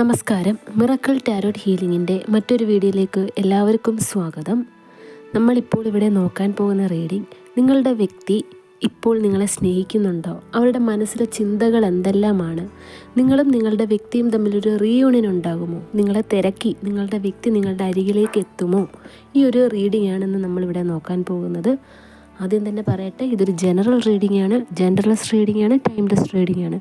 നമസ്കാരം. Miracle tarot ഹീലിംഗിന്റെ മറ്റൊരു വീഡിയോയിലേക്ക് എല്ലാവർക്കും സ്വാഗതം. നമ്മളിപ്പോൾ ഇവിടെ നോക്കാൻ പോകുന്ന റീഡിംഗ് നിങ്ങളുടെ വ്യക്തി ഇപ്പോൾ നിങ്ങളെ സ്നേഹിക്കുന്നുണ്ടോ? അവരുടെ മനസ്സിലെ ചിന്തകൾ എന്തെല്ലാമാണ്? നിങ്ങളും നിങ്ങളുടെ വ്യക്തിയും തമ്മിലൊരു റീയൂണിയൻ ഉണ്ടാകുമോ? നിങ്ങളെ തിരക്കി നിങ്ങളുടെ വ്യക്തി നിങ്ങളുടെ അരികിലേക്ക് എത്തുമോ? ഈ ഒരു റീഡിംഗ് ആണെന്ന് നമ്മളിവിടെ നോക്കാൻ പോകുന്നത്. ആദ്യം തന്നെ പറയട്ടെ ഇതൊരു ജനറൽ റീഡിംഗ് ആണ് ജനറൽസ് റീഡിംഗ് ആണ് ടൈംലെസ് റീഡിംഗ് ആണ്.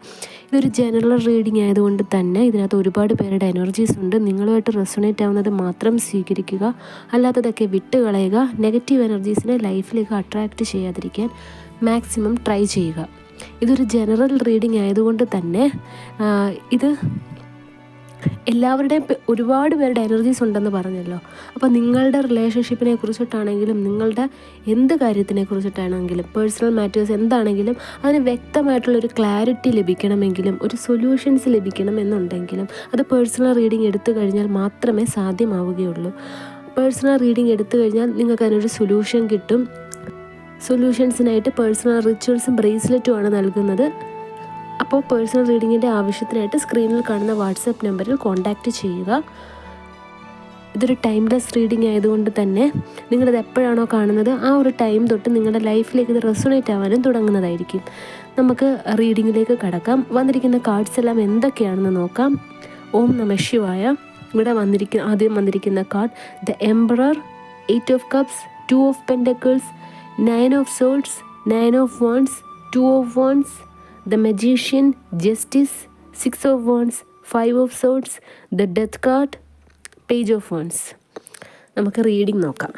ഇതൊരു ജനറൽ റീഡിംഗ് ആയതുകൊണ്ട് തന്നെ ഇതിനകത്ത് ഒരുപാട് പേരുടെ എനർജീസ് ഉണ്ട്. നിങ്ങളുമായിട്ട് റെസൊണേറ്റ് ആവുന്നത് മാത്രം സ്വീകരിക്കുക അല്ലാത്തതൊക്കെ വിട്ട് കളയുക നെഗറ്റീവ് എനർജീസിനെ ലൈഫിലേക്ക് അട്രാക്റ്റ് ചെയ്യാതിരിക്കാൻ മാക്സിമം ട്രൈ ചെയ്യുക. ഇതൊരു ജനറൽ റീഡിംഗ് ആയതുകൊണ്ട് തന്നെ ഇത് എല്ലാവരുടെയും ഒരുപാട് പേരുടെ എനർജീസ് ഉണ്ടെന്ന് പറഞ്ഞല്ലോ. അപ്പോൾ നിങ്ങളുടെ റിലേഷൻഷിപ്പിനെ കുറിച്ചിട്ടാണെങ്കിലും നിങ്ങളുടെ എന്ത് കാര്യത്തിനെ കുറിച്ചിട്ടാണെങ്കിലും പേഴ്സണൽ മാറ്റേഴ്സ് എന്താണെങ്കിലും അതിന് വ്യക്തമായിട്ടുള്ളൊരു ക്ലാരിറ്റി ലഭിക്കണമെങ്കിലും ഒരു സൊല്യൂഷൻസ് ലഭിക്കണം എന്നുണ്ടെങ്കിലും അത് പേഴ്സണൽ റീഡിംഗ് എടുത്തു കഴിഞ്ഞാൽ മാത്രമേ സാധ്യമാവുകയുള്ളൂ. പേഴ്സണൽ റീഡിംഗ് എടുത്തു കഴിഞ്ഞാൽ നിങ്ങൾക്ക് അതിനൊരു സൊല്യൂഷൻ കിട്ടും. സൊല്യൂഷൻസിനായിട്ട് പേഴ്സണൽ റിച്വൽസും ബ്രേസ്ലെറ്റുമാണ് നൽകുന്നത്. അപ്പോൾ പേഴ്സണൽ റീഡിങ്ങിന്റെ ആവശ്യത്തിനായിട്ട് സ്ക്രീനിൽ കാണുന്ന വാട്സപ്പ് നമ്പറിൽ കോൺടാക്റ്റ് ചെയ്യുക. ഇതൊരു ടൈംലെസ് റീഡിംഗ് ആയതുകൊണ്ട് തന്നെ നിങ്ങളിത് എപ്പോഴാണോ കാണുന്നത് ആ ഒരു ടൈം തൊട്ട് നിങ്ങളുടെ ലൈഫിലേക്ക് ഇത് റെസൊണേറ്റ് ആവാനും തുടങ്ങുന്നതായിരിക്കും. നമുക്ക് റീഡിങ്ങിലേക്ക് കടക്കാം. വന്നിരിക്കുന്ന കാർഡ്സ് എല്ലാം എന്തൊക്കെയാണെന്ന് നോക്കാം. ഓം നമ ശിവായ. ഇവിടെ വന്നിരിക്കുന്ന ആദ്യം വന്നിരിക്കുന്ന card. The emperor eight of cups two of pentacles nine of swords nine of wands two of wands the magician justice six of wands five of swords the death card page of wands നമുക്ക് reading നോക്കാം.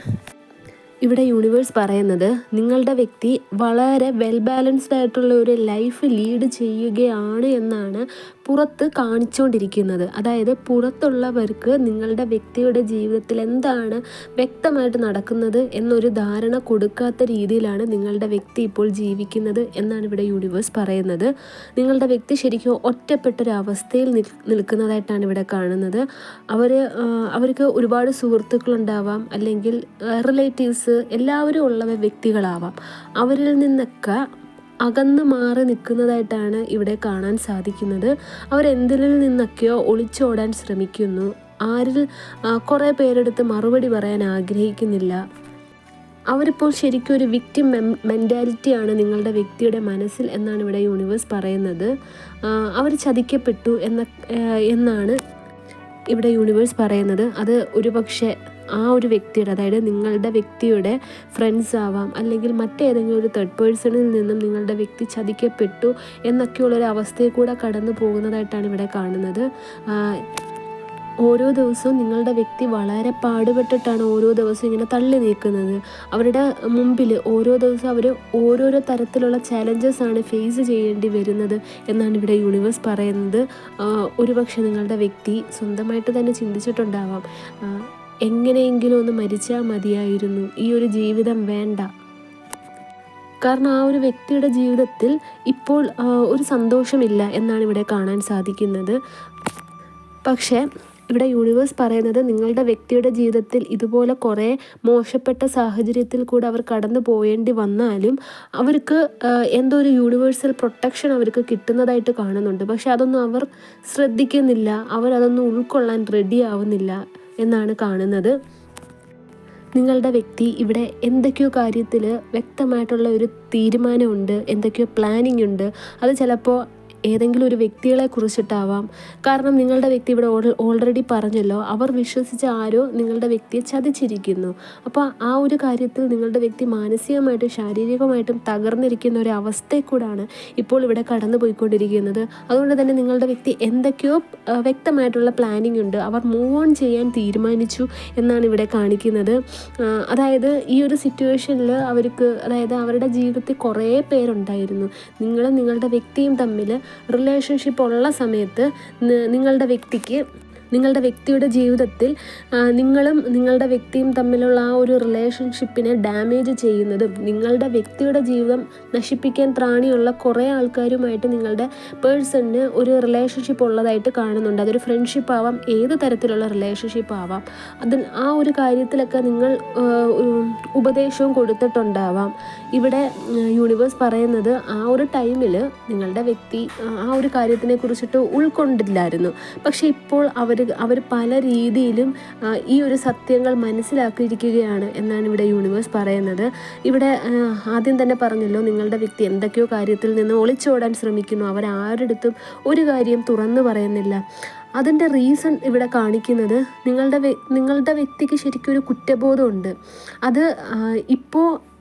ഇവിടെ universe പറയുന്നത് നിങ്ങളുടെ വ്യക്തി വളരെ well balanced ആയിട്ടുള്ള ഒരു life lead ചെയ്യുകയാണ് എന്നാണ് പുറത്ത് കാണിച്ചുകൊണ്ടിരിക്കുന്നത് അതായത് പുറത്തുള്ളവർക്ക് നിങ്ങളുടെ വ്യക്തിയുടെ ജീവിതത്തിൽ എന്താണ് വ്യക്തമായിട്ട് നടക്കുന്നത് എന്നൊരു ധാരണ കൊടുക്കാത്ത രീതിയിലാണ് നിങ്ങളുടെ വ്യക്തി ഇപ്പോൾ ജീവിക്കുന്നത് എന്നാണ് ഇവിടെ യൂണിവേഴ്സ് പറയുന്നത്. നിങ്ങളുടെ വ്യക്തി ശരിക്കും ഒറ്റപ്പെട്ടൊരവസ്ഥയിൽ നിൽ- നിൽക്കുന്നതായിട്ടാണ് ഇവിടെ കാണുന്നത്. അവർ അവർക്ക് ഒരുപാട് സുഹൃത്തുക്കളുണ്ടാവാം അല്ലെങ്കിൽ റിലേറ്റീവ്സ് എല്ലാവരും ഉള്ളവ വ്യക്തികളാവാം. അവരിൽ നിന്നൊക്കെ അകന്ന് മാറി നിൽക്കുന്നതായിട്ടാണ് ഇവിടെ കാണാൻ സാധിക്കുന്നത്. അവരെന്തിൽ നിന്നൊക്കെയോ ഒളിച്ചോടാൻ ശ്രമിക്കുന്നു. ആരിൽ കുറേ പേരെടുത്ത് മറുപടി പറയാൻ ആഗ്രഹിക്കുന്നില്ല. അവരിപ്പോൾ ശരിക്കും ഒരു വിക്റ്റിം മെന്റാലിറ്റിയാണ് നിങ്ങളുടെ വ്യക്തിയുടെ മനസ്സിൽ എന്നാണ് ഇവിടെ യൂണിവേഴ്സ് പറയുന്നത്. അവർ ചതിക്കപ്പെട്ടു എന്ന എന്നാണ് ഇവിടെ യൂണിവേഴ്സ് പറയുന്നത്. അത് ഒരു പക്ഷേ ആ ഒരു വ്യക്തിയുടെ അതായത് നിങ്ങളുടെ വ്യക്തിയുടെ ഫ്രണ്ട്സ് ആവാം അല്ലെങ്കിൽ മറ്റേതെങ്കിലും ഒരു തേർഡ് പേഴ്സണിൽ നിന്നും നിങ്ങളുടെ വ്യക്തി ചതിക്കപ്പെട്ടു എന്നൊക്കെയുള്ളൊരു അവസ്ഥയിൽ കൂടെ കടന്നു പോകുന്നതായിട്ടാണ് ഇവിടെ കാണുന്നത്. ഓരോ ദിവസവും നിങ്ങളുടെ വ്യക്തി വളരെ പാടുപെട്ടിട്ടാണ് ഓരോ ദിവസവും ഇങ്ങനെ തള്ളി നീക്കുന്നത്. അവരുടെ മുമ്പിൽ ഓരോ ദിവസവും അവർ ഓരോരോ തരത്തിലുള്ള ചാലഞ്ചസ് ആണ് ഫേസ് ചെയ്യേണ്ടി വരുന്നത് എന്നാണ് ഇവിടെ യൂണിവേഴ്സ് പറയുന്നത്. ഒരുപക്ഷെ നിങ്ങളുടെ വ്യക്തി സ്വന്തമായിട്ട് തന്നെ ചിന്തിച്ചിട്ടുണ്ടാവാം. എങ്ങനെയെങ്കിലും ഒന്ന് മരിച്ചാൽ മതിയായിരുന്നു. ഈ ഒരു ജീവിതം വേണ്ട. കാരണം ആ ഒരു വ്യക്തിയുടെ ജീവിതത്തിൽ ഇപ്പോൾ ഒരു സന്തോഷമില്ല എന്നാണ് ഇവിടെ കാണാൻ സാധിക്കുന്നത്. പക്ഷേ ഇവിടെ യൂണിവേഴ്സ് പറയുന്നത് നിങ്ങളുടെ വ്യക്തിയുടെ ജീവിതത്തിൽ ഇതുപോലെ കുറേ മോശപ്പെട്ട സാഹചര്യത്തിൽ കൂടെ അവർ കടന്നു പോയേണ്ടി വന്നാലും അവർക്ക് എന്തോ ഒരു യൂണിവേഴ്സൽ പ്രൊട്ടക്ഷൻ അവർക്ക് കിട്ടുന്നതായിട്ട് കാണുന്നുണ്ട്. പക്ഷെ അതൊന്നും അവർ ശ്രദ്ധിക്കുന്നില്ല. അവരതൊന്നും ഉൾക്കൊള്ളാൻ റെഡി ആവുന്നില്ല. എന്നാണ് കാണുന്നത്. നിങ്ങളുടെ വ്യക്തി ഇവിടെ എന്തൊക്കെയോ കാര്യത്തിൽ വ്യക്തമായിട്ടുള്ള ഒരു തീരുമാനമുണ്ട് എന്തൊക്കെയോ പ്ലാനിങ് ഉണ്ട്. അത് ചിലപ്പോൾ ഏതെങ്കിലും ഒരു വ്യക്തികളെ കുറിച്ചിട്ടാവാം. കാരണം നിങ്ങളുടെ വ്യക്തി ഇവിടെ ഓൾറെഡി പറഞ്ഞല്ലോ അവർ വിശ്വസിച്ച ആരോ നിങ്ങളുടെ വ്യക്തിയെ ചതിച്ചിരിക്കുന്നു. അപ്പോൾ ആ ഒരു കാര്യത്തിൽ നിങ്ങളുടെ വ്യക്തി മാനസികമായിട്ടും ശാരീരികമായിട്ടും തകർന്നിരിക്കുന്ന ഒരു അവസ്ഥയിൽ കൂടാണ് ഇപ്പോൾ ഇവിടെ കടന്നു പോയിക്കൊണ്ടിരിക്കുന്നത് അതുകൊണ്ട് തന്നെ നിങ്ങളുടെ വ്യക്തി എന്തൊക്കെയോ വ്യക്തമായിട്ടുള്ള പ്ലാനിങ് ഉണ്ട്. അവർ മൂവ് ഓൺ ചെയ്യാൻ തീരുമാനിച്ചു എന്നാണ് ഇവിടെ കാണിക്കുന്നത്. അതായത് ഈ ഒരു സിറ്റുവേഷനിൽ അവർക്ക് അതായത് അവരുടെ ജീവിതത്തിൽ കുറേ പേരുണ്ടായിരുന്നു. നിങ്ങളും നിങ്ങളുടെ വ്യക്തിയും തമ്മിൽ റിലേഷൻഷിപ്പ് ഉള്ള സമയത്ത് നിങ്ങളുടെ വ്യക്തിക്ക് നിങ്ങളുടെ വ്യക്തിയുടെ ജീവിതത്തിൽ നിങ്ങളും നിങ്ങളുടെ വ്യക്തിയും തമ്മിലുള്ള ആ ഒരു റിലേഷൻഷിപ്പിനെ ഡാമേജ് ചെയ്യുന്നതും നിങ്ങളുടെ വ്യക്തിയുടെ ജീവിതം നശിപ്പിക്കാൻ ത്രാണിയുള്ള കുറേ ആൾക്കാരുമായിട്ട് നിങ്ങളുടെ പേഴ്സണിന് ഒരു റിലേഷൻഷിപ്പ് ഉള്ളതായിട്ട് കാണുന്നുണ്ട്. അതൊരു ഫ്രണ്ട്ഷിപ്പ് ആവാം ഏത് തരത്തിലുള്ള റിലേഷൻഷിപ്പ് ആവാം. അതിൽ ആ ഒരു കാര്യത്തിലൊക്കെ നിങ്ങൾ ഉപദേശവും കൊടുത്തിട്ടുണ്ടാവാം. ഇവിടെ യൂണിവേഴ്സ് പറയുന്നത് ആ ഒരു ടൈമിൽ നിങ്ങളുടെ വ്യക്തി ആ ഒരു കാര്യത്തിനെ കുറിച്ചിട്ട് ഉൾക്കൊണ്ടില്ലായിരുന്നു. പക്ഷേ ഇപ്പോൾ അവർ അവർ പല രീതിയിലും ഈ ഒരു സത്യങ്ങൾ മനസ്സിലാക്കിയിരിക്കുകയാണ് എന്നാണ് ഇവിടെ യൂണിവേഴ്സ് പറയുന്നത്. ഇവിടെ ആദ്യം തന്നെ പറഞ്ഞല്ലോ നിങ്ങളുടെ വ്യക്തി എന്തൊക്കെയോ കാര്യത്തിൽ നിന്ന് ഒളിച്ചോടാൻ ശ്രമിക്കുന്നു. അവർ ആരുടെടുത്തും ഒരു കാര്യം തുറന്നു പറയുന്നില്ല. അതിന്റെ റീസൺ ഇവിടെ കാണിക്കുന്നത് നിങ്ങളുടെ നിങ്ങളുടെ വ്യക്തിക്ക് ശരിക്കും ഒരു കുറ്റബോധമുണ്ട്. അത് ഇപ്പോൾ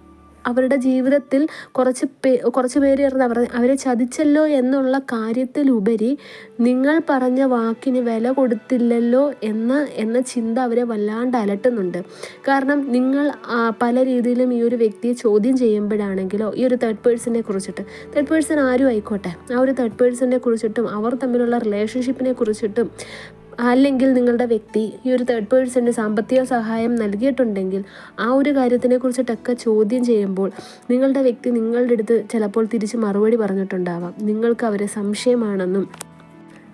അവരുടെ ജീവിതത്തിൽ കുറച്ച് പേ കുറച്ച് പേര് ചേർന്ന് അവർ അവരെ ചതിച്ചല്ലോ എന്നുള്ള കാര്യത്തിലുപരി നിങ്ങൾ പറഞ്ഞ വാക്കിന് വില കൊടുത്തില്ലല്ലോ എന്ന എന്ന ചിന്ത അവരെ വല്ലാണ്ട് അലട്ടുന്നുണ്ട്. കാരണം നിങ്ങൾ പല രീതിയിലും ഈ ഒരു വ്യക്തിയെ ചോദ്യം ചെയ്യുമ്പോഴാണെങ്കിലോ ഈ ഒരു തേർഡ് പേഴ്സണിനെ കുറിച്ചിട്ട് തേർഡ് പേഴ്സൺ ആരും ആയിക്കോട്ടെ ആ ഒരു തേർഡ് പേഴ്സണിനെ കുറിച്ചിട്ടും അവർ തമ്മിലുള്ള റിലേഷൻഷിപ്പിനെ കുറിച്ചിട്ടും അല്ലെങ്കിൽ നിങ്ങളുടെ വ്യക്തി ഈ ഒരു തേർഡ് പേഴ്സണിന് സാമ്പത്തിക സഹായം നൽകിയിട്ടുണ്ടെങ്കിൽ ആ ഒരു കാര്യത്തിനെക്കുറിച്ച് ടക്ക ചോദ്യം ചെയ്യുമ്പോൾ നിങ്ങളുടെ വ്യക്തി നിങ്ങളുടെ അടുത്ത് ചിലപ്പോൾ തിരിച്ച് മറുപടി പറഞ്ഞിട്ടുണ്ടാവാം. നിങ്ങൾക്ക് അവരെ സംശയമാണെന്നും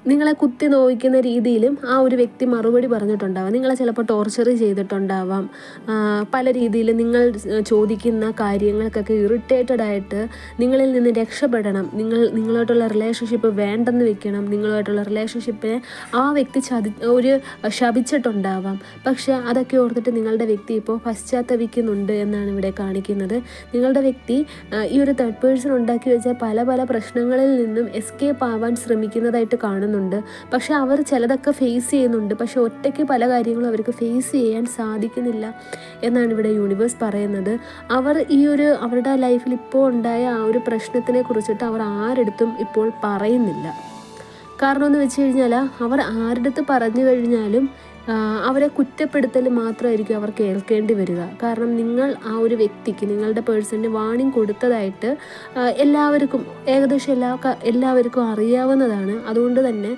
നിങ്ങളെ കുത്തി നോവിക്കുന്ന രീതിയിലും ആ ഒരു വ്യക്തി മറുപടി പറഞ്ഞിട്ടുണ്ടാവാം. നിങ്ങളെ ചിലപ്പോൾ ടോർച്ചർ ചെയ്തിട്ടുണ്ടാവാം. പല രീതിയിൽ നിങ്ങൾ ചോദിക്കുന്ന കാര്യങ്ങൾക്കൊക്കെ ഇറിറ്റേറ്റഡ് ആയിട്ട് നിങ്ങളിൽ നിന്ന് രക്ഷപ്പെടണം. നിങ്ങൾ നിങ്ങളുമായിട്ടുള്ള റിലേഷൻഷിപ്പ് വേണ്ടെന്ന് വെക്കണം. നിങ്ങളുമായിട്ടുള്ള റിലേഷൻഷിപ്പിനെ ആ വ്യക്തി ചതി ഒരു ശപിച്ചിട്ടുണ്ടാവാം. പക്ഷെ അതൊക്കെ ഓർത്തിട്ട് നിങ്ങളുടെ വ്യക്തി ഇപ്പോൾ പശ്ചാത്തപിക്കുന്നുണ്ട് എന്നാണ് ഇവിടെ കാണിക്കുന്നത്. നിങ്ങളുടെ വ്യക്തി ഈ ഒരു തേർഡ് പേഴ്സൺ ഉണ്ടാക്കി വെച്ച പല പല പ്രശ്നങ്ങളിൽ നിന്നും എസ്കേപ്പ് ആവാൻ ശ്രമിക്കുന്നതായിട്ട് കാണുന്നുണ്ട്. പക്ഷെ അവർ ചിലതൊക്കെ ഫേസ് ചെയ്യുന്നുണ്ട്. പക്ഷെ ഒറ്റയ്ക്ക് പല കാര്യങ്ങളും അവർക്ക് ഫേസ് ചെയ്യാൻ സാധിക്കുന്നില്ല എന്നാണ് ഇവിടെ യൂണിവേഴ്സ് പറയുന്നത്. അവർ ഈ ഒരു അവരുടെ ലൈഫിൽ ഇപ്പോൾ ഉണ്ടായ ആ ഒരു പ്രശ്നത്തിനെ കുറിച്ചിട്ട് അവർ ആരെടുത്തും ഇപ്പോൾ പറയുന്നില്ല. കാരണം എന്ന് വെച്ച് കഴിഞ്ഞാൽ അവർ ആരുടെ അടുത്ത് പറഞ്ഞു കഴിഞ്ഞാലും അവരെ കുറ്റപ്പെടുത്തൽ മാത്രമായിരിക്കും അവർ കേൾക്കേണ്ടി വരിക. കാരണം നിങ്ങൾ ആ ഒരു വ്യക്തിക്ക് നിങ്ങളുടെ പേഴ്സണിന് വാണിംഗ് കൊടുത്തതായിട്ട് എല്ലാവർക്കും ഏകദേശം എല്ലാ എല്ലാവർക്കും അറിയാവുന്നതാണ്. അതുകൊണ്ട് തന്നെ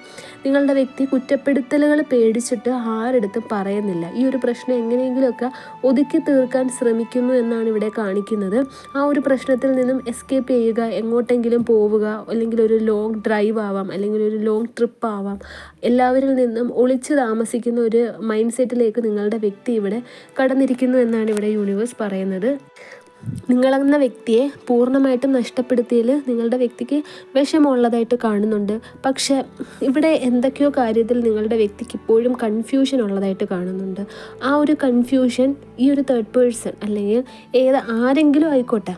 നിങ്ങളുടെ വ്യക്തി കുറ്റപ്പെടുത്തലുകൾ പേടിച്ചിട്ട് ആരെടുത്തും പറയുന്നില്ല. ഈ ഒരു പ്രശ്നം എങ്ങനെയെങ്കിലുമൊക്കെ ഒതുക്കി തീർക്കാൻ ശ്രമിക്കുന്നു എന്നാണ് ഇവിടെ കാണിക്കുന്നത്. ആ ഒരു പ്രശ്നത്തിൽ നിന്നും എസ്കേപ്പ് ചെയ്യുക എങ്ങോട്ടെങ്കിലും പോവുക അല്ലെങ്കിൽ ഒരു ലോങ് ഡ്രൈവ് ആവാം അല്ലെങ്കിൽ ഒരു ലോങ് ട്രിപ്പ് ആവാം എല്ലാവരിൽ നിന്നും ഒളിച്ച് താമസിക്കുന്ന ഒരു മൈൻഡ് സെറ്റിലേക്ക് നിങ്ങളുടെ വ്യക്തി ഇവിടെ കടന്നിരിക്കുന്നു എന്നാണ് ഇവിടെ യൂണിവേഴ്സ് പറയുന്നത്. നിങ്ങളെന്ന വ്യക്തിയെ പൂർണമായിട്ടും നഷ്ടപ്പെടുത്തിയതിൽ നിങ്ങളുടെ വ്യക്തിക്ക് വിഷമമുള്ളതായിട്ട് കാണുന്നുണ്ട്. പക്ഷെ ഇവിടെ എന്തൊക്കെയോ കാര്യത്തിൽ നിങ്ങളുടെ വ്യക്തിക്ക് ഇപ്പോഴും കൺഫ്യൂഷൻ ഉള്ളതായിട്ട് കാണുന്നുണ്ട്. ആ ഒരു കൺഫ്യൂഷൻ ഈ ഒരു തേർഡ് പേഴ്സൺ അല്ലെങ്കിൽ ഏത് ആരെങ്കിലും ആയിക്കോട്ടെ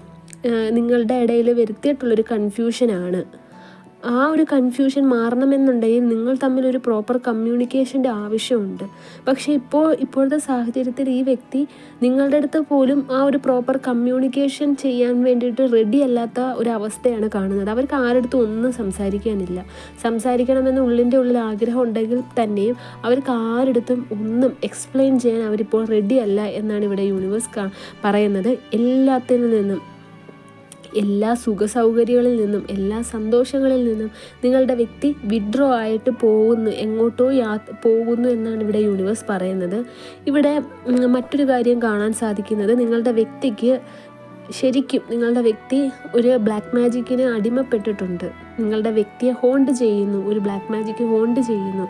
നിങ്ങളുടെ ഇടയിൽ വരുത്തിയിട്ടുള്ളൊരു കൺഫ്യൂഷനാണ് ആ ഒരു കൺഫ്യൂഷൻ മാറണമെന്നുണ്ടെങ്കിൽ നിങ്ങൾ തമ്മിൽ ഒരു പ്രോപ്പർ കമ്മ്യൂണിക്കേഷന്റെ ആവശ്യമുണ്ട്. പക്ഷേ ഇപ്പോൾ ഇപ്പോഴത്തെ സാഹചര്യത്തിൽ ഈ വ്യക്തി നിങ്ങളുടെ അടുത്ത് പോലും ആ ഒരു പ്രോപ്പർ കമ്മ്യൂണിക്കേഷൻ ചെയ്യാൻ വേണ്ടിയിട്ട് റെഡി അല്ലാത്ത ഒരു അവസ്ഥയാണ് കാണുന്നത്. അവർക്ക് ആരടുത്തും ഒന്നും സംസാരിക്കാനില്ല. സംസാരിക്കണമെന്ന് ഉള്ളിന്റെ ഉള്ളിൽ ആഗ്രഹം ഉണ്ടെങ്കിൽ തന്നെയും അവർക്ക് ആരടുത്തും ഒന്നും എക്സ്പ്ലെയിൻ ചെയ്യാൻ അവരിപ്പോൾ റെഡി അല്ല എന്നാണ് ഇവിടെ യൂണിവേഴ്സ് പറയുന്നത്. എല്ലാത്തിൽ നിന്നും എല്ലാ സുഖ സൗകര്യങ്ങളിൽ നിന്നും എല്ലാ സന്തോഷങ്ങളിൽ നിന്നും നിങ്ങളുടെ വ്യക്തി വിഡ്രോ ആയിട്ട് പോകുന്നു എങ്ങോട്ടോ യാ പോകുന്നു എന്നാണ് ഇവിടെ യൂണിവേഴ്സ് പറയുന്നത്. ഇവിടെ മറ്റൊരു കാര്യം കാണാൻ സാധിക്കുന്നത് നിങ്ങളുടെ വ്യക്തിക്ക് ശരിക്കും നിങ്ങളുടെ വ്യക്തി ഒരു ബ്ലാക്ക് മാജിക്കിന് അടിമപ്പെട്ടിട്ടുണ്ട്. നിങ്ങളുടെ വ്യക്തിയെ ഹോണ്ട് ചെയ്യുന്നു ഒരു ബ്ലാക്ക് മാജിക്ക് ഹോണ്ട് ചെയ്യുന്നു.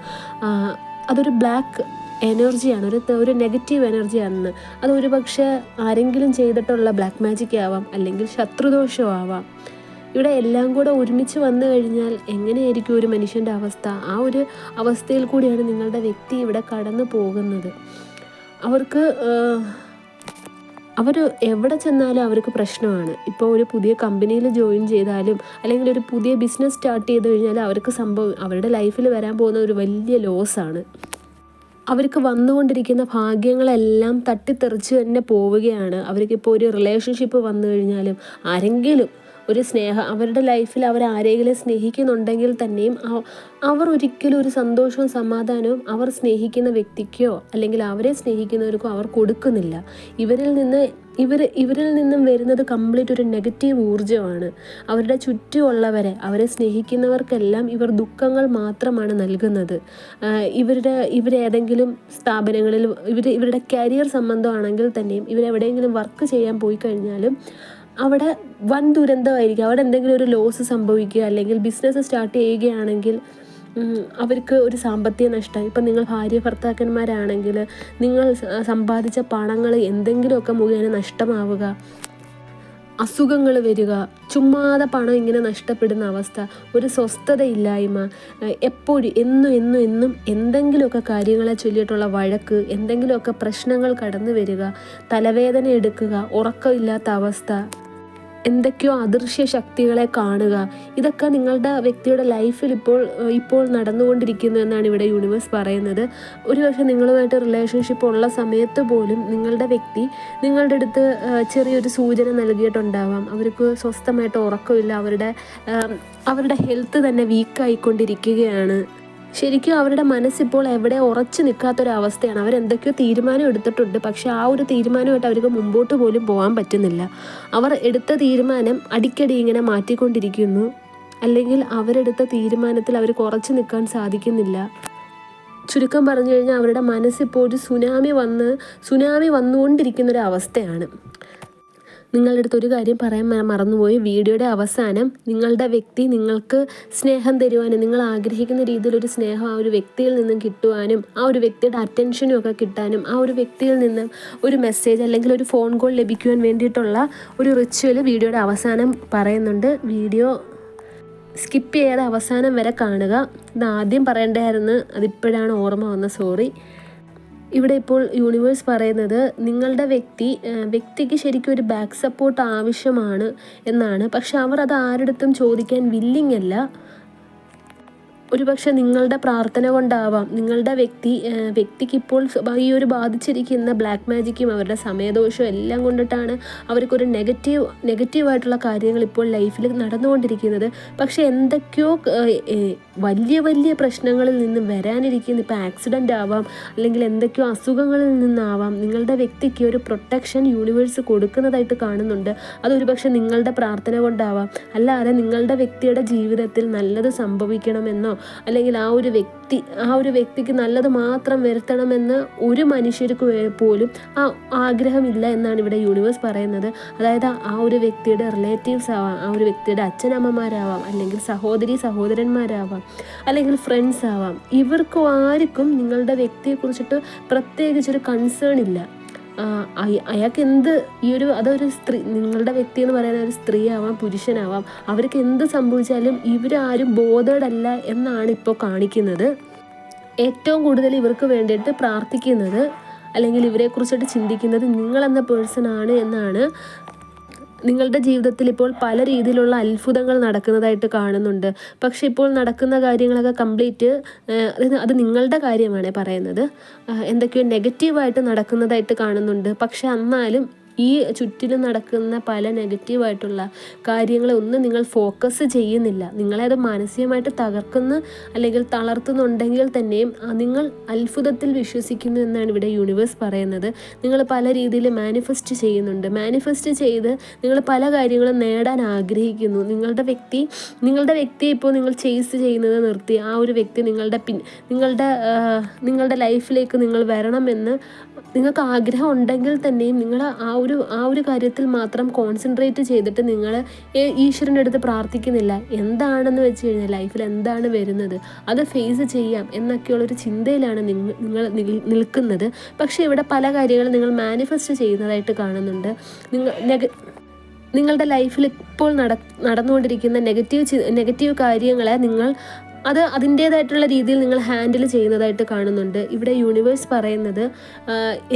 അതൊരു ബ്ലാക്ക് എനർജിയാണ് ഒരു ഒരു നെഗറ്റീവ് എനർജിയാണെന്ന്. അത് ഒരുപക്ഷെ ആരെങ്കിലും ചെയ്തിട്ടുള്ള ബ്ലാക്ക് മാജിക് ആവാം അല്ലെങ്കിൽ ശത്രുദോഷമാവാം ഇവിടെ എല്ലാം കൂടെ ഒരുമിച്ച് വന്നു കഴിഞ്ഞാൽ എങ്ങനെയായിരിക്കും ഒരു മനുഷ്യന്റെ അവസ്ഥ? ആ ഒരു അവസ്ഥയിൽ കൂടിയാണ് നിങ്ങളുടെ വ്യക്തി ഇവിടെ കടന്നു പോകുന്നത്. അവർക്ക് അവർ എവിടെ ചെന്നാലും അവർക്ക് പ്രശ്നമാണ്. ഇപ്പോൾ ഒരു പുതിയ കമ്പനിയിൽ ജോയിൻ ചെയ്താലും അല്ലെങ്കിൽ ഒരു പുതിയ ബിസിനസ് സ്റ്റാർട്ട് ചെയ്ത് കഴിഞ്ഞാൽ അവർക്ക് സംഭവം അവരുടെ ലൈഫിൽ വരാൻ പോകുന്ന ഒരു വലിയ ലോസാണ്. അവർക്ക് വന്നുകൊണ്ടിരിക്കുന്ന ഭാഗ്യങ്ങളെല്ലാം തട്ടിത്തെറിച്ച് തന്നെ പോവുകയാണ്. അവർക്കിപ്പോൾ ഒരു റിലേഷൻഷിപ്പ് വന്നു കഴിഞ്ഞാലും ആരെങ്കിലും ഒരു സ്നേഹം അവരുടെ ലൈഫിൽ അവർ ആരെങ്കിലും സ്നേഹിക്കുന്നുണ്ടെങ്കിൽ തന്നെയും അവർ ഒരിക്കലും ഒരു സന്തോഷവും സമാധാനവും അവർ സ്നേഹിക്കുന്ന വ്യക്തിക്കോ അല്ലെങ്കിൽ അവരെ സ്നേഹിക്കുന്നവർക്കോ അവർ കൊടുക്കുന്നില്ല. ഇവരിൽ നിന്ന് ഇവർ ഇവരിൽ നിന്നും വരുന്നത് കംപ്ലീറ്റ് ഒരു നെഗറ്റീവ് ഊർജമാണ്. അവരുടെ ചുറ്റുമുള്ളവരെ അവരെ സ്നേഹിക്കുന്നവർക്കെല്ലാം ഇവർ ദുഃഖങ്ങൾ മാത്രമാണ് നൽകുന്നത്. ഇവരുടെ ഇവരേതെങ്കിലും സ്ഥാപനങ്ങളിൽ ഇവർ ഇവരുടെ കരിയർ സംബന്ധമാണെങ്കിൽ തന്നെയും ഇവരെവിടെയെങ്കിലും വർക്ക് ചെയ്യാൻ പോയി കഴിഞ്ഞാലും അവിടെ വൻ ദുരന്തമായിരിക്കും. അവിടെ എന്തെങ്കിലും ഒരു ലോസ് സംഭവിക്കുക അല്ലെങ്കിൽ ബിസിനസ് സ്റ്റാർട്ട് ചെയ്യുകയാണെങ്കിൽ അവർക്ക് ഒരു സാമ്പത്തിക നഷ്ടം. ഇപ്പം നിങ്ങൾ ഭാര്യ ഭർത്താക്കന്മാരാണെങ്കിൽ നിങ്ങൾ സമ്പാദിച്ച പണങ്ങൾ എന്തെങ്കിലുമൊക്കെ മുഖേന നഷ്ടമാവുക. അസുഖങ്ങൾ വരിക. ചുമ്മാതെ പണം ഇങ്ങനെ നഷ്ടപ്പെടുന്ന അവസ്ഥ. ഒരു സ്വസ്ഥതയില്ലായ്മ. എപ്പോഴും എന്നും എന്നും എന്നും എന്തെങ്കിലുമൊക്കെ കാര്യങ്ങളെ ചൊല്ലിയിട്ടുള്ള വഴക്ക് എന്തെങ്കിലുമൊക്കെ പ്രശ്നങ്ങൾ കടന്നു വരിക. തലവേദന എടുക്കുക. ഉറക്കമില്ലാത്ത അവസ്ഥ. എന്തൊക്കെയോ അദൃശ്യ ശക്തികളെ കാണുക. ഇതൊക്കെ നിങ്ങളുടെ വ്യക്തിയുടെ ലൈഫിൽ ഇപ്പോൾ ഇപ്പോൾ നടന്നുകൊണ്ടിരിക്കുന്നു എന്നാണ് ഇവിടെ യൂണിവേഴ്സ് പറയുന്നത്. ഒരുപക്ഷെ നിങ്ങളുമായിട്ട് റിലേഷൻഷിപ്പ് ഉള്ള സമയത്ത് പോലും നിങ്ങളുടെ വ്യക്തി നിങ്ങളുടെ അടുത്ത് ചെറിയൊരു സൂചന നൽകിയിട്ടുണ്ടാവാം. അവർക്ക് സ്വസ്ഥമായിട്ട് ഉറക്കമില്ല. അവരുടെ അവരുടെ ഹെൽത്ത് തന്നെ വീക്കായിക്കൊണ്ടിരിക്കുകയാണ് ശരിക്കും അവരുടെ മനസ്സിപ്പോൾ എവിടെ ഉറച്ചു നിൽക്കാത്തൊരവസ്ഥയാണ്. അവരെന്തൊക്കെയോ തീരുമാനം എടുത്തിട്ടുണ്ട്. പക്ഷെ ആ ഒരു തീരുമാനമായിട്ട് അവർക്ക് മുമ്പോട്ട് പോലും പോകാൻ പറ്റുന്നില്ല. അവർ എടുത്ത തീരുമാനം അടിക്കടി ഇങ്ങനെ മാറ്റിക്കൊണ്ടിരിക്കുന്നു. അല്ലെങ്കിൽ അവരെടുത്ത തീരുമാനത്തിൽ അവർക്ക് ഉറച്ചു നിൽക്കാൻ സാധിക്കുന്നില്ല. ചുരുക്കം പറഞ്ഞു കഴിഞ്ഞാൽ അവരുടെ മനസ്സിപ്പോൾ ഒരു സുനാമി വന്ന് സുനാമി വന്നുകൊണ്ടിരിക്കുന്നൊരവസ്ഥയാണ്. നിങ്ങളുടെ അടുത്ത് ഒരു കാര്യം പറയാൻ മറന്നുപോയി. വീഡിയോയുടെ അവസാനം നിങ്ങളുടെ വ്യക്തി നിങ്ങൾക്ക് സ്നേഹം തരുവാനും നിങ്ങൾ ആഗ്രഹിക്കുന്ന രീതിയിലൊരു സ്നേഹം ആ ഒരു വ്യക്തിയിൽ നിന്നും കിട്ടുവാനും ആ ഒരു വ്യക്തിയുടെ അറ്റൻഷനും ഒക്കെ കിട്ടാനും ആ ഒരു വ്യക്തിയിൽ നിന്നും ഒരു മെസ്സേജ് അല്ലെങ്കിൽ ഒരു ഫോൺ കോൾ ലഭിക്കുവാൻ വേണ്ടിയിട്ടുള്ള ഒരു റിച്വൽ വീഡിയോയുടെ അവസാനം പറയുന്നുണ്ട്. വീഡിയോ സ്കിപ്പ് ചെയ്യാതെ അവസാനം വരെ കാണുക. ഇത് ആദ്യം പറയേണ്ടായിരുന്നു അതിപ്പോഴാണ് ഓർമ്മ വന്ന സോറി ഇവിടെ ഇപ്പോൾ യൂണിവേഴ്സ് പറയുന്നത് നിങ്ങളുടെ വ്യക്തി വ്യക്തിക്ക് ശരിക്കും ഒരു ബാക്ക് സപ്പോർട്ട് ആവശ്യമാണ് എന്നാണ്. പക്ഷെ അവർ അത് ആരുടെടുത്തും ചോദിക്കാൻ വില്ലിങ് അല്ല. ഒരുപക്ഷെ നിങ്ങളുടെ പ്രാർത്ഥന കൊണ്ടാവാം. നിങ്ങളുടെ വ്യക്തി വ്യക്തിക്ക് ഇപ്പോൾ ഈ ഒരു ബാധിച്ചിരിക്കുന്ന ബ്ലാക്ക് മാജിക്കും അവരുടെ സമയദോഷവും എല്ലാം കൊണ്ടിട്ടാണ് അവർക്കൊരു നെഗറ്റീവ് നെഗറ്റീവായിട്ടുള്ള കാര്യങ്ങൾ ഇപ്പോൾ ലൈഫിൽ നടന്നുകൊണ്ടിരിക്കുന്നത്. പക്ഷെ എന്തൊക്കെയോ വലിയ വലിയ പ്രശ്നങ്ങളിൽ നിന്ന് വരാനിരിക്കുന്ന. ഇപ്പോൾ ആക്സിഡന്റ് ആവാം അല്ലെങ്കിൽ എന്തൊക്കെയോ അസുഖങ്ങളിൽ നിന്നാവാം. നിങ്ങളുടെ വ്യക്തിക്ക് ഒരു പ്രൊട്ടക്ഷൻ യൂണിവേഴ്സ് കൊടുക്കുന്നതായിട്ട് കാണുന്നുണ്ട്. അതൊരു പക്ഷെ നിങ്ങളുടെ പ്രാർത്ഥന കൊണ്ടാവാം. അല്ലാതെ നിങ്ങളുടെ വ്യക്തിയുടെ ജീവിതത്തിൽ നല്ലത് സംഭവിക്കണമെന്നോ അല്ലെങ്കിൽ ആ ഒരു വ്യക്തി ആ ഒരു വ്യക്തിക്ക് നല്ലത് മാത്രം വരുത്തണമെന്ന് ഒരു മനുഷ്യർക്ക് പോലും ആ ആഗ്രഹമില്ല എന്നാണ് ഇവിടെ യൂണിവേഴ്സ് പറയുന്നത്. അതായത് ആ ഒരു വ്യക്തിയുടെ റിലേറ്റീവ്സ് ആവാം ആ ഒരു വ്യക്തിയുടെ അച്ഛനമ്മമാരാവാം അല്ലെങ്കിൽ സഹോദരി സഹോദരന്മാരാവാം അല്ലെങ്കിൽ ഫ്രണ്ട്സ് ആവാം. ഇവർക്കും ആർക്കും നിങ്ങളുടെ വ്യക്തിയെക്കുറിച്ചിട്ട് പ്രത്യേകിച്ചൊരു കൺസേൺ ഇല്ല. അയാൾക്ക് എന്ത് ഈ ഒരു അതൊരു സ്ത്രീ നിങ്ങളുടെ വ്യക്തി എന്ന് പറയുന്ന ഒരു സ്ത്രീ ആവാം പുരുഷനാവാം അവർക്ക് എന്ത് സംഭവിച്ചാലും ഇവരാരും ബോധേഡ് അല്ല എന്നാണ് ഇപ്പോൾ കാണിക്കുന്നത്. ഏറ്റവും കൂടുതൽ ഇവർക്ക് വേണ്ടിയിട്ട് പ്രാർത്ഥിക്കുന്നത് അല്ലെങ്കിൽ ഇവരെക്കുറിച്ചിട്ട് ചിന്തിക്കുന്നത് നിങ്ങളെന്ന പേഴ്സൺ ആണ് എന്നാണ് നിങ്ങളുടെ ജീവിതത്തിൽ ഇപ്പോൾ പല രീതിയിലുള്ള അത്ഭുതങ്ങൾ നടക്കുന്നതായിട്ട് കാണുന്നുണ്ട്. പക്ഷെ ഇപ്പോൾ നടക്കുന്ന കാര്യങ്ങളൊക്കെ കംപ്ലീറ്റ് അത് നിങ്ങളുടെ കാര്യമാണ് പറയുന്നത്. എന്തൊക്കെയോ നെഗറ്റീവായിട്ട് നടക്കുന്നതായിട്ട് കാണുന്നുണ്ട്. പക്ഷെ എന്നാലും ഈ ചുറ്റിലും നടക്കുന്ന പല നെഗറ്റീവായിട്ടുള്ള കാര്യങ്ങളെ ഒന്നും നിങ്ങൾ ഫോക്കസ് ചെയ്യുന്നില്ല. നിങ്ങളെ അത് മാനസികമായിട്ട് തകർക്കുന്ന അല്ലെങ്കിൽ തളർത്തുന്നുണ്ടെങ്കിൽ തന്നെയും നിങ്ങൾ അത്ഭുതത്തിൽ വിശ്വസിക്കുന്നു എന്നാണ് ഇവിടെ യൂണിവേഴ്സ് പറയുന്നത്. നിങ്ങൾ പല രീതിയിൽ മാനിഫെസ്റ്റ് ചെയ്യുന്നുണ്ട്. മാനിഫെസ്റ്റ് ചെയ്ത് നിങ്ങൾ പല കാര്യങ്ങളും നേടാൻ ആഗ്രഹിക്കുന്നു. നിങ്ങളുടെ വ്യക്തി നിങ്ങളുടെ വ്യക്തിയെ ഇപ്പോൾ നിങ്ങൾ ചേസ് ചെയ്യുന്നത് നിർത്തി ആ ഒരു വ്യക്തി നിങ്ങളുടെ പിൻ നിങ്ങളുടെ നിങ്ങളുടെ ലൈഫിലേക്ക് നിങ്ങൾ വരണമെന്ന് നിങ്ങൾക്ക് ആഗ്രഹം ഉണ്ടെങ്കിൽ തന്നെയും നിങ്ങൾ ആ ഒരു ആ ഒരു കാര്യത്തിൽ മാത്രം കോൺസെൻട്രേറ്റ് ചെയ്തിട്ട് നിങ്ങൾ ഈശ്വരന്റെ അടുത്ത് പ്രാർത്ഥിക്കുന്നില്ല. എന്താണെന്ന് വെച്ച് കഴിഞ്ഞാൽ ലൈഫിൽ എന്താണ് വരുന്നത്? അത് ഫേസ് ചെയ്യാം എന്നൊക്കെയുള്ളൊരു ചിന്തയിലാണ് നിങ്ങൾ നിൽക്കുന്നത്. പക്ഷേ ഇവിടെ പല കാര്യങ്ങളും നിങ്ങൾ മാനിഫെസ്റ്റ് ചെയ്യുന്നതായിട്ട് കാണുന്നുണ്ട്. നിങ്ങൾ നെഗ നിങ്ങളുടെ ലൈഫിൽ ഇപ്പോൾ നട നടന്നുകൊണ്ടിരിക്കുന്ന നെഗറ്റീവ് നെഗറ്റീവ് കാര്യങ്ങളെ നിങ്ങൾ അത് അതിന്റേതായിട്ടുള്ള രീതിയിൽ നിങ്ങൾ ഹാൻഡിൽ ചെയ്യുന്നതായിട്ട് കാണുന്നുണ്ട്. ഇവിടെ യൂണിവേഴ്സ് പറയുന്നത്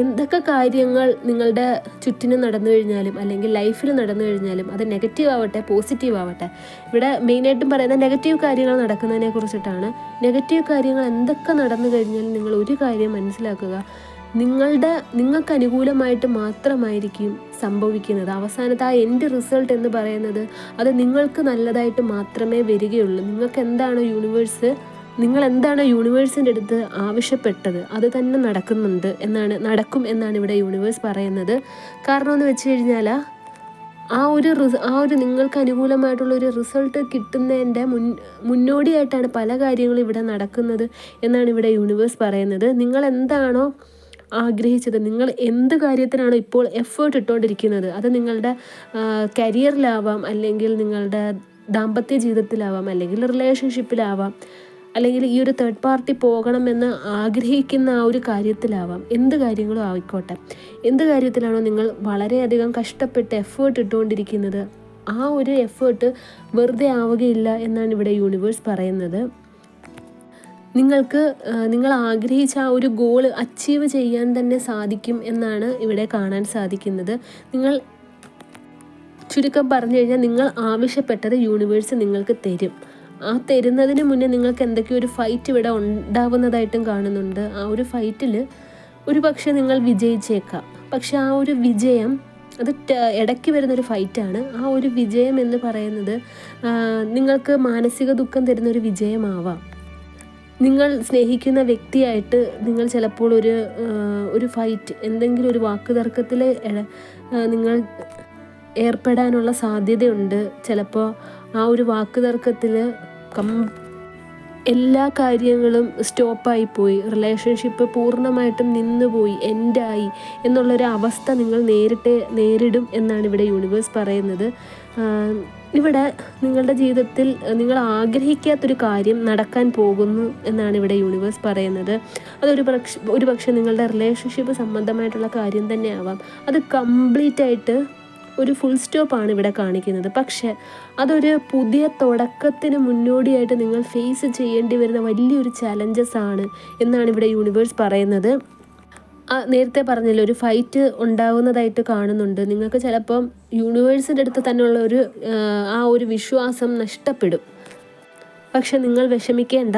എന്തൊക്കെ കാര്യങ്ങൾ നിങ്ങളുടെ ചുറ്റിനും നടന്നു കഴിഞ്ഞാലും അല്ലെങ്കിൽ ലൈഫിൽ നടന്നു കഴിഞ്ഞാലും അത് നെഗറ്റീവ് ആവട്ടെ പോസിറ്റീവ് ആവട്ടെ ഇവിടെ മെയിനായിട്ടും പറയുന്നത് നെഗറ്റീവ് കാര്യങ്ങൾ നടക്കുന്നതിനെ കുറിച്ചിട്ടാണ്. നെഗറ്റീവ് കാര്യങ്ങൾ എന്തൊക്കെ നടന്നു കഴിഞ്ഞാലും നിങ്ങൾ ഒരു കാര്യം മനസ്സിലാക്കുക. നിങ്ങളുടെ നിങ്ങൾക്ക് അനുകൂലമായിട്ട് മാത്രമായിരിക്കും സംഭവിക്കുന്നത്. അവസാനത്തെ ആ എന്റെ റിസൾട്ട് എന്ന് പറയുന്നത് അത് നിങ്ങൾക്ക് നല്ലതായിട്ട് മാത്രമേ വരികയുള്ളൂ. നിങ്ങൾക്ക് എന്താണ് യൂണിവേഴ്സ് നിങ്ങൾ എന്താണ് യൂണിവേഴ്സിന്റെ അടുത്ത് ആവശ്യപ്പെട്ടത്? അത് തന്നെ നടക്കുന്നുണ്ട് എന്നാണ് നടക്കും എന്നാണ് ഇവിടെ യൂണിവേഴ്സ് പറയുന്നത്. കാരണം എന്ന് വെച്ച് കഴിഞ്ഞാൽ ആ ഒരു ആ ഒരു നിങ്ങൾക്ക് അനുകൂലമായിട്ടുള്ള ഒരു റിസൾട്ട് കിട്ടുന്നതിന്റെ മുൻ മുന്നോടിയായിട്ടാണ് പല കാര്യങ്ങളും ഇവിടെ നടക്കുന്നത് എന്നാണ് ഇവിടെ യൂണിവേഴ്സ് പറയുന്നത്. നിങ്ങൾ എന്താണോ ആഗ്രഹിച്ചത്. നിങ്ങൾ എന്ത് കാര്യത്തിനാണ് ഇപ്പോൾ എഫേർട്ട് ഇട്ടുകൊണ്ടിരിക്കുന്നത് അത് നിങ്ങളുടെ കരിയറിലാവാം അല്ലെങ്കിൽ നിങ്ങളുടെ ദാമ്പത്യ ജീവിതത്തിലാവാം അല്ലെങ്കിൽ റിലേഷൻഷിപ്പിലാവാം അല്ലെങ്കിൽ ഈ ഒരു തേർഡ് പാർട്ടി പോകണമെന്ന് ആഗ്രഹിക്കുന്ന ആ ഒരു കാര്യത്തിലാവാം. എന്ത് കാര്യങ്ങളും ആയിക്കോട്ടെ. എന്ത് കാര്യത്തിലാണോ നിങ്ങൾ വളരെയധികം കഷ്ടപ്പെട്ട് എഫേർട്ട് ഇട്ടുകൊണ്ടിരിക്കുന്നത് ആ ഒരു എഫേർട്ട് വെറുതെ ആവുകയില്ല എന്നാണ് ഇവിടെ യൂണിവേഴ്സ് പറയുന്നത്. നിങ്ങൾക്ക് നിങ്ങൾ ആഗ്രഹിച്ച ആ ഒരു ഗോൾ അച്ചീവ് ചെയ്യാൻ തന്നെ സാധിക്കും എന്നാണ് ഇവിടെ കാണാൻ സാധിക്കുന്നത്. നിങ്ങൾ ചുരുക്കം പറഞ്ഞു കഴിഞ്ഞാൽ നിങ്ങൾ ആവശ്യപ്പെട്ടത് യൂണിവേഴ്സ് നിങ്ങൾക്ക് തരും. ആ തരുന്നതിന് മുന്നേ നിങ്ങൾക്ക് എന്തൊക്കെയോ ഒരു ഫൈറ്റ് ഇവിടെ ഉണ്ടാവുന്നതായിട്ടും കാണുന്നുണ്ട്. ആ ഒരു ഫൈറ്റിൽ ഒരു പക്ഷേ നിങ്ങൾ വിജയിച്ചേക്കാം. പക്ഷെ ആ ഒരു വിജയം അത് ഇടയ്ക്ക് വരുന്നൊരു ഫൈറ്റാണ് ആ ഒരു വിജയം എന്ന് പറയുന്നത് നിങ്ങൾക്ക് മാനസിക ദുഃഖം തരുന്നൊരു വിജയമാവാം. നിങ്ങൾ സ്നേഹിക്കുന്ന വ്യക്തിയായിട്ട് നിങ്ങൾ ചിലപ്പോൾ ഒരു ഒരു ഫൈറ്റ് എന്തെങ്കിലും ഒരു വാക്കുതർക്കത്തിൽ നിങ്ങൾ ഏർപ്പെടാനുള്ള സാധ്യതയുണ്ട്. ചിലപ്പോൾ ആ ഒരു വാക്കുതർക്കത്തിൽ കം എല്ലാ കാര്യങ്ങളും സ്റ്റോപ്പായി പോയി റിലേഷൻഷിപ്പ് പൂർണമായിട്ടും നിന്നുപോയി എൻഡായി എന്നുള്ളൊരു അവസ്ഥ നിങ്ങൾ നേരിട്ട് നേരിടും എന്നാണ് ഇവിടെ യൂണിവേഴ്സ് പറയുന്നത്. ഇവിടെ നിങ്ങളുടെ ജീവിതത്തിൽ നിങ്ങൾ ആഗ്രഹിക്കാത്തൊരു കാര്യം നടക്കാൻ പോകുന്നു എന്നാണ് ഇവിടെ യൂണിവേഴ്സ് പറയുന്നത്. അതൊരു പക്ഷ ഒരു പക്ഷേ നിങ്ങളുടെ റിലേഷൻഷിപ്പ് സംബന്ധമായിട്ടുള്ള കാര്യം തന്നെ ആവാം. അത് കംപ്ലീറ്റ് ആയിട്ട് ഒരു ഫുൾ സ്റ്റോപ്പാണ് ഇവിടെ കാണിക്കുന്നത്. പക്ഷേ അതൊരു പുതിയ തുടക്കത്തിന് മുന്നോടിയായിട്ട് നിങ്ങൾ ഫേസ് ചെയ്യേണ്ടി വരുന്ന വലിയൊരു ചലഞ്ചസ് ആണ് എന്നാണ് ഇവിടെ യൂണിവേഴ്സ് പറയുന്നത്. നേരത്തെ പറഞ്ഞല്ലോ ഒരു ഫൈറ്റ് ഉണ്ടാവുന്നതായിട്ട് കാണുന്നുണ്ട്. നിങ്ങൾക്ക് ചിലപ്പം യൂണിവേഴ്സിന്റെ അടുത്ത് തന്നെയുള്ള ഒരു ആ ഒരു വിശ്വാസം നഷ്ടപ്പെടും. പക്ഷെ നിങ്ങൾ വിഷമിക്കേണ്ട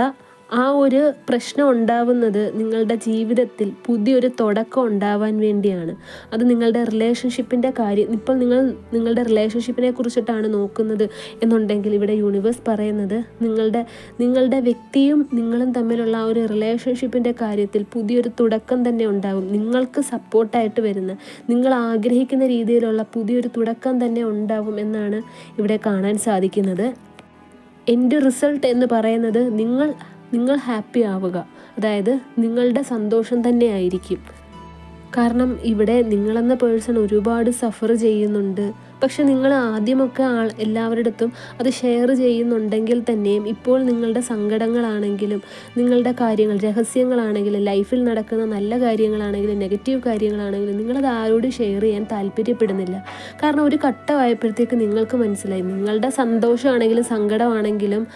ആ ഒരു പ്രശ്നം ഉണ്ടാവുന്നത് നിങ്ങളുടെ ജീവിതത്തിൽ പുതിയൊരു തുടക്കം ഉണ്ടാവാൻ വേണ്ടിയാണ്. അത് നിങ്ങളുടെ റിലേഷൻഷിപ്പിന്റെ കാര്യം. ഇപ്പോൾ നിങ്ങൾ നിങ്ങളുടെ റിലേഷൻഷിപ്പിനെ കുറിച്ചിട്ടാണ് നോക്കുന്നത് എന്നുണ്ടെങ്കിൽ ഇവിടെ യൂണിവേഴ്സ് പറയുന്നത് നിങ്ങളുടെ നിങ്ങളുടെ വ്യക്തിയും നിങ്ങളും തമ്മിലുള്ള ആ ഒരു റിലേഷൻഷിപ്പിന്റെ കാര്യത്തിൽ പുതിയൊരു തുടക്കം തന്നെ ഉണ്ടാകും നിങ്ങൾക്ക് സപ്പോർട്ടായിട്ട് വരുന്ന നിങ്ങൾ ആഗ്രഹിക്കുന്ന രീതിയിലുള്ള പുതിയൊരു തുടക്കം തന്നെ ഉണ്ടാകും എന്നാണ് ഇവിടെ കാണാൻ സാധിക്കുന്നത്. എന്റെ റിസൾട്ട് എന്ന് പറയുന്നത് നിങ്ങൾ നിങ്ങൾ ഹാപ്പി ആവുക. അതായത് നിങ്ങളുടെ സന്തോഷം തന്നെ ആയിരിക്കും. കാരണം ഇവിടെ നിങ്ങളെന്ന പേഴ്സൺ ഒരുപാട് സഫർ ചെയ്യുന്നുണ്ട്. പക്ഷെ നിങ്ങൾ ആദ്യമൊക്കെ ആൾ എല്ലാവരുടെ അടുത്തും അത് ഷെയർ ചെയ്യുന്നുണ്ടെങ്കിൽ തന്നെയും ഇപ്പോൾ നിങ്ങളുടെ സങ്കടങ്ങളാണെങ്കിലും നിങ്ങളുടെ കാര്യങ്ങൾ രഹസ്യങ്ങളാണെങ്കിലും ലൈഫിൽ നടക്കുന്ന നല്ല കാര്യങ്ങളാണെങ്കിലും നെഗറ്റീവ് കാര്യങ്ങളാണെങ്കിലും നിങ്ങളത് ആരോടും ഷെയർ ചെയ്യാൻ താല്പര്യപ്പെടുന്നില്ല. കാരണം ഒരു ഘട്ടമായപ്പോഴത്തേക്ക് നിങ്ങൾക്ക് മനസ്സിലായി. നിങ്ങളുടെ സന്തോഷമാണെങ്കിലും സങ്കടമാണെങ്കിലും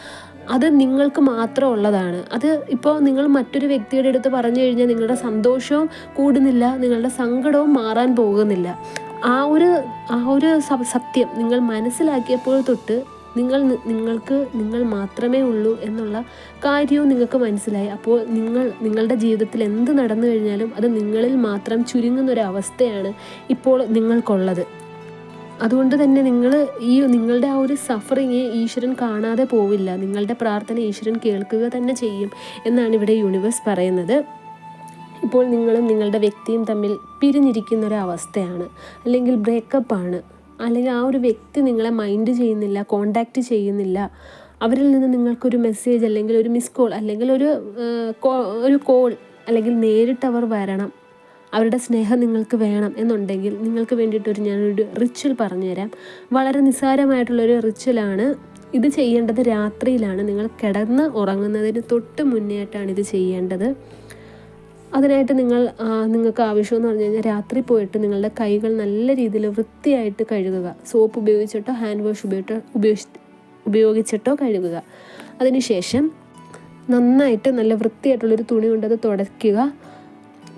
അത് നിങ്ങൾക്ക് മാത്രം ഉള്ളതാണ്. അത് ഇപ്പോൾ നിങ്ങൾ മറ്റൊരു വ്യക്തിയുടെ അടുത്ത് പറഞ്ഞു കഴിഞ്ഞാൽ നിങ്ങളുടെ സന്തോഷവും കൂടുന്നില്ല നിങ്ങളുടെ സങ്കടവും മാറാൻ പോകുന്നില്ല. ആ ഒരു ആ ഒരു സത്യം നിങ്ങൾ മനസ്സിലാക്കിയപ്പോൾ തൊട്ട് നിങ്ങൾ നിങ്ങൾക്ക് നിങ്ങൾ മാത്രമേ ഉള്ളൂ എന്നുള്ള കാര്യവും നിങ്ങൾക്ക് മനസ്സിലായി. അപ്പോൾ നിങ്ങൾ നിങ്ങളുടെ ജീവിതത്തിൽ എന്ത് നടന്നു കഴിഞ്ഞാലും അത് നിങ്ങളിൽ മാത്രം ചുരുങ്ങുന്നൊരവസ്ഥയാണ് ഇപ്പോൾ നിങ്ങൾക്കുള്ളത്. അതുകൊണ്ട് തന്നെ നിങ്ങൾ ഈ നിങ്ങളുടെ ആ ഒരു സഫറിങ് ഈശ്വരൻ കാണാതെ പോവില്ല. നിങ്ങളുടെ പ്രാർത്ഥന ഈശ്വരൻ കേൾക്കുക തന്നെ ചെയ്യും എന്നാണ് ഇവിടെ യൂണിവേഴ്സ് പറയുന്നത്. ഇപ്പോൾ നിങ്ങളും നിങ്ങളുടെ വ്യക്തിയും തമ്മിൽ പിരിഞ്ഞിരിക്കുന്ന ഒരു അവസ്ഥയാണ്. അല്ലെങ്കിൽ ബ്രേക്കപ്പ് ആണ്. അല്ലെങ്കിൽ ആ ഒരു വ്യക്തി നിങ്ങളെ മൈൻഡ് ചെയ്യുന്നില്ല കോണ്ടാക്റ്റ് ചെയ്യുന്നില്ല. അവരിൽ നിന്ന് നിങ്ങൾക്കൊരു മെസ്സേജ് അല്ലെങ്കിൽ ഒരു മിസ് കോൾ അല്ലെങ്കിൽ ഒരു ഒരു കോൾ അല്ലെങ്കിൽ നേരിട്ട് അവർ വരണം. അവരുടെ സ്നേഹം നിങ്ങൾക്ക് വേണം എന്നുണ്ടെങ്കിൽ നിങ്ങൾക്ക് വേണ്ടിയിട്ടൊരു ഞാനൊരു റിച്വൽ പറഞ്ഞുതരാം. വളരെ നിസ്സാരമായിട്ടുള്ളൊരു റിച്വലാണ് ഇത് ചെയ്യേണ്ടത് രാത്രിയിലാണ്. നിങ്ങൾ കിടന്ന് ഉറങ്ങുന്നതിന് തൊട്ട് മുന്നേറ്റാണ് ഇത് ചെയ്യേണ്ടത്. അതിനായിട്ട് നിങ്ങൾ നിങ്ങൾക്ക് ആവശ്യമെന്ന് പറഞ്ഞു കഴിഞ്ഞാൽ രാത്രി പോയിട്ട് നിങ്ങളുടെ കൈകൾ നല്ല രീതിയിൽ വൃത്തിയായിട്ട് കഴുകുക. സോപ്പ് ഉപയോഗിച്ചിട്ടോ ഹാൻഡ് വാഷ് ഉപയോഗിച്ചോ ഉപയോഗിച്ച് ഉപയോഗിച്ചിട്ടോ കഴുകുക. അതിനുശേഷം നന്നായിട്ട് നല്ല വൃത്തിയായിട്ടുള്ളൊരു തുണി കൊണ്ടത് തുടയ്ക്കുക.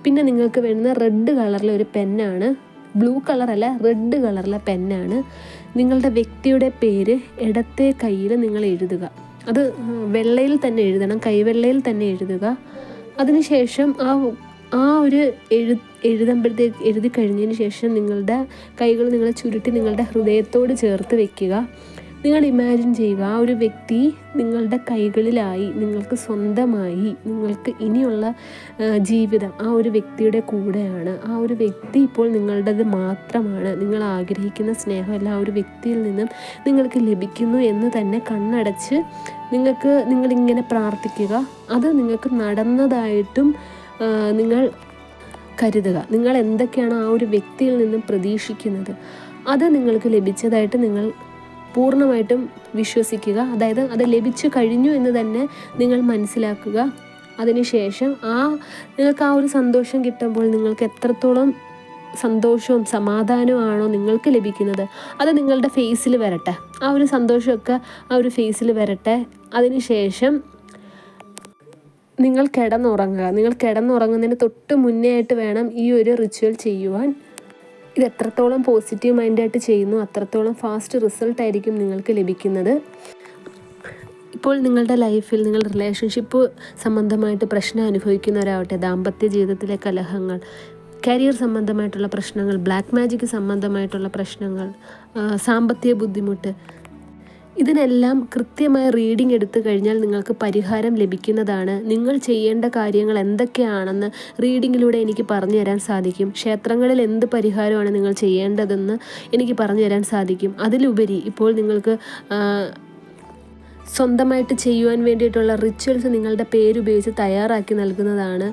പിന്നെ നിങ്ങൾക്ക് വേണ്ടുന്ന റെഡ് കളറിലെ ഒരു പെന്നാണ്. ബ്ലൂ കളറല്ല റെഡ് കളറിലെ പെന്നാണ്. നിങ്ങളുടെ വ്യക്തിയുടെ പേര് ഇടത്തെ കയ്യിൽ നിങ്ങൾ എഴുതുക. അത് വെള്ളയിൽ തന്നെ എഴുതണം കൈവെള്ളയിൽ തന്നെ എഴുതുക. അതിനുശേഷം ആ ആ ഒരു എഴു എഴുതുമ്പോഴത്തേക്ക് എഴുതി കഴിഞ്ഞതിന് ശേഷം നിങ്ങളുടെ കൈകൾ നിങ്ങളെ ചുരുട്ടി നിങ്ങളുടെ ഹൃദയത്തോട് ചേർത്ത് വെക്കുക. നിങ്ങൾ ഇമാജിൻ ചെയ്യുക ആ ഒരു വ്യക്തി നിങ്ങളുടെ കൈകളിലായി നിങ്ങൾക്ക് സ്വന്തമായി നിങ്ങൾക്ക് ഇനിയുള്ള ജീവിതം ആ ഒരു വ്യക്തിയുടെ കൂടെയാണ്. ആ ഒരു വ്യക്തി ഇപ്പോൾ നിങ്ങളുടേത് മാത്രമാണ്. നിങ്ങൾ ആഗ്രഹിക്കുന്ന സ്നേഹമല്ല ആ ഒരു വ്യക്തിയിൽ നിന്നും നിങ്ങൾക്ക് ലഭിക്കുന്നു എന്ന് തന്നെ കണ്ണടച്ച് നിങ്ങൾക്ക് നിങ്ങളിങ്ങനെ പ്രാർത്ഥിക്കുക. അത് നിങ്ങൾക്ക് നടന്നതായിട്ടും നിങ്ങൾ കരുതുക. നിങ്ങൾ എന്തൊക്കെയാണ് ആ ഒരു വ്യക്തിയിൽ നിന്നും പ്രതീക്ഷിക്കുന്നത്? അത് നിങ്ങൾക്ക് ലഭിച്ചതായിട്ട് നിങ്ങൾ പൂർണമായിട്ടും വിശ്വസിക്കുക. അതായത് അത് ലഭിച്ചു കഴിഞ്ഞു എന്ന് തന്നെ നിങ്ങൾ മനസ്സിലാക്കുക. അതിനുശേഷം ആ നിങ്ങൾക്ക് ആ ഒരു സന്തോഷം കിട്ടുമ്പോൾ നിങ്ങൾക്ക് എത്രത്തോളം സന്തോഷവും സമാധാനമാണോ നിങ്ങൾക്ക് ലഭിക്കുന്നത് അത് നിങ്ങളുടെ ഫേസിൽ വരട്ടെ. ആ ഒരു സന്തോഷമൊക്കെ ആ ഒരു ഫേസിൽ വരട്ടെ. അതിനുശേഷം നിങ്ങൾ കിടന്നുറങ്ങുക. നിങ്ങൾ കിടന്നുറങ്ങുന്നതിന് തൊട്ട് മുന്നേ ആയിട്ട് വേണം ഈ ഒരു റിച്വൽ ചെയ്യുവാൻ. ഇത് എത്രത്തോളം പോസിറ്റീവ് മൈൻഡായിട്ട് ചെയ്യുന്നു അത്രത്തോളം ഫാസ്റ്റ് റിസൾട്ട് ആയിരിക്കും നിങ്ങൾക്ക് ലഭിക്കുന്നത്. ഇപ്പോൾ നിങ്ങളുടെ ലൈഫിൽ നിങ്ങൾ റിലേഷൻഷിപ്പ് സംബന്ധമായിട്ട് പ്രശ്നം അനുഭവിക്കുന്നവരാവട്ടെ ദാമ്പത്യ ജീവിതത്തിലെ കലഹങ്ങൾ കരിയർ സംബന്ധമായിട്ടുള്ള പ്രശ്നങ്ങൾ ബ്ലാക്ക് മാജിക് സംബന്ധമായിട്ടുള്ള പ്രശ്നങ്ങൾ സാമ്പത്തിക ബുദ്ധിമുട്ട് ഇതിനെല്ലാം കൃത്യമായ റീഡിംഗ് എടുത്തു കഴിഞ്ഞാൽ നിങ്ങൾക്ക് പരിഹാരം ലഭിക്കുന്നതാണ്. നിങ്ങൾ ചെയ്യേണ്ട കാര്യങ്ങൾ എന്തൊക്കെയാണെന്ന് റീഡിങ്ങിലൂടെ എനിക്ക് പറഞ്ഞു തരാൻ സാധിക്കും. ക്ഷേത്രങ്ങളിൽ എന്ത് പരിഹാരമാണ് നിങ്ങൾ ചെയ്യേണ്ടതെന്ന് എനിക്ക് പറഞ്ഞു തരാൻ സാധിക്കും. അതിലുപരി ഇപ്പോൾ നിങ്ങൾക്ക് സ്വന്തമായിട്ട് ചെയ്യുവാൻ വേണ്ടിയിട്ടുള്ള റിച്വൽസ് നിങ്ങളുടെ പേരുപയോഗിച്ച് തയ്യാറാക്കി നൽകുന്നതാണ്.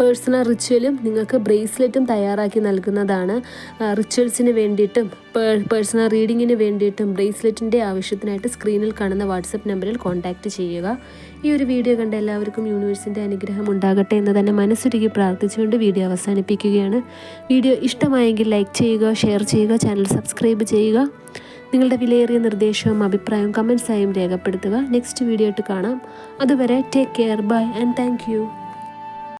പേഴ്സണൽ റിച്വലും നിങ്ങൾക്ക് ബ്രേസ്ലെറ്റും തയ്യാറാക്കി നൽകുന്നതാണ്. റിച്വൽസിന് വേണ്ടിയിട്ടും പേഴ്സണൽ റീഡിങ്ങിന് വേണ്ടിയിട്ടും ബ്രേസ്ലെറ്റിന്റെ ആവശ്യത്തിനായിട്ട് സ്ക്രീനിൽ കാണുന്ന വാട്സപ്പ് നമ്പറിൽ കോൺടാക്റ്റ് ചെയ്യുക. ഈ ഒരു വീഡിയോ കണ്ട എല്ലാവർക്കും യൂണിവേഴ്സിന്റെ അനുഗ്രഹം ഉണ്ടാകട്ടെ എന്ന് തന്നെ മനസ്സൊരുക്കി പ്രാർത്ഥിച്ചുകൊണ്ട് വീഡിയോ അവസാനിപ്പിക്കുകയാണ്. വീഡിയോ ഇഷ്ടമായെങ്കിൽ ലൈക്ക് ചെയ്യുക ഷെയർ ചെയ്യുക ചാനൽ സബ്സ്ക്രൈബ് ചെയ്യുക. നിങ്ങളുടെ വിലയേറിയ നിർദ്ദേശവും അഭിപ്രായവും കമൻസായും രേഖപ്പെടുത്തുക. നെക്സ്റ്റ് വീഡിയോ ആയിട്ട് കാണാം. അതുവരെ take care bye and thank